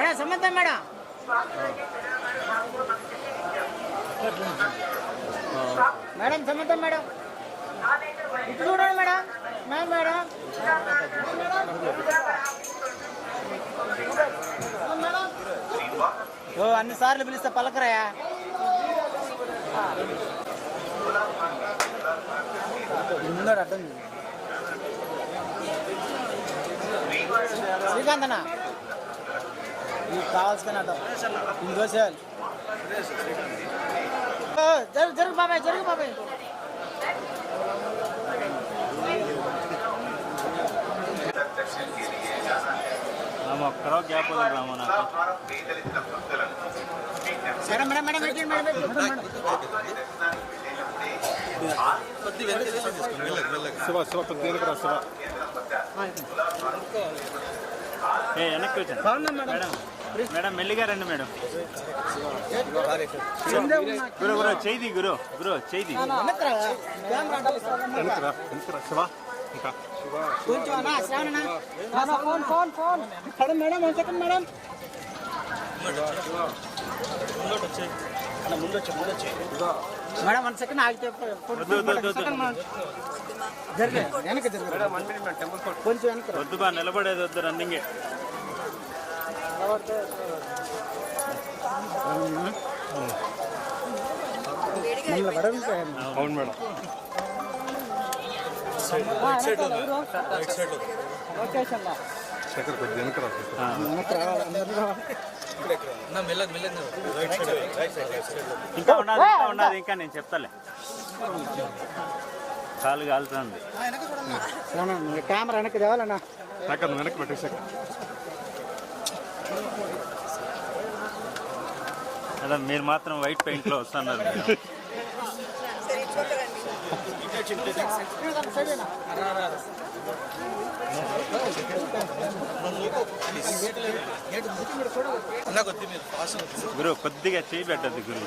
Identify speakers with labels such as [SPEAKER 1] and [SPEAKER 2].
[SPEAKER 1] Madam సంబంధం madam madam సంబంధం madam ఇటు చూడండి మేడం మేడం మేడం ఓ అన్ని సార్లు పిలిస్తే పలకరాయా ముందడు అడ్డం చూడు. శ్రీకాంత్ అన్న నీకు కావాల్సిన ఇంకో సార్. జరుగు జరుగు బాబాయ్ జరుగు బాబాయ్.
[SPEAKER 2] ఒక్కరో గ్యాప్ వదలరాము నాకు.
[SPEAKER 1] Madam madam madam madam madam
[SPEAKER 3] Shiva Shiva కొద్ది వెనకరా శివ.
[SPEAKER 2] ఏ వెనక్కి వచ్చాను.
[SPEAKER 1] మేడం.
[SPEAKER 2] మేడం మేడం మెల్లిగా రండి మేడం
[SPEAKER 1] కిందే ఉన్నా.
[SPEAKER 2] గురు గురు చేయి గురు గురు చేయి
[SPEAKER 1] వెనక్రా, కెమెరా అడ్డం వస్తుంది.
[SPEAKER 3] వెనకరా వెనకరా శివ ఇంకా
[SPEAKER 1] కొంచెం అన్న శ్రావణ అన్న phone phone phone madam madam one second madam madam one second ఆగితే
[SPEAKER 2] వద్దు, వద్దు, వద్దు, వద్దు.
[SPEAKER 1] జరిగే వెనక జరిగే కొంచెం వెనక రా.
[SPEAKER 2] వద్దు బా నిలబడేది వద్దు రన్నింగే
[SPEAKER 1] నిలబడండి.
[SPEAKER 3] అవును మేడం. శేఖర్ కొద్ది
[SPEAKER 1] రావాలి.
[SPEAKER 2] ఇంకా ఉన్నది ఇంకా ఉన్నది ఇంకా నేను చెప్తాలే. కాలు కాలుతుంది.
[SPEAKER 1] కెమెరా వెనక్కి తేవాలన్నా.
[SPEAKER 3] వెనక్కి పెట్టే
[SPEAKER 2] అదే మీరు మాత్రం వైట్ పెయింట్లో వస్తున్నారు గురు కొద్దిగా చేయి పెట్టద్దు గురు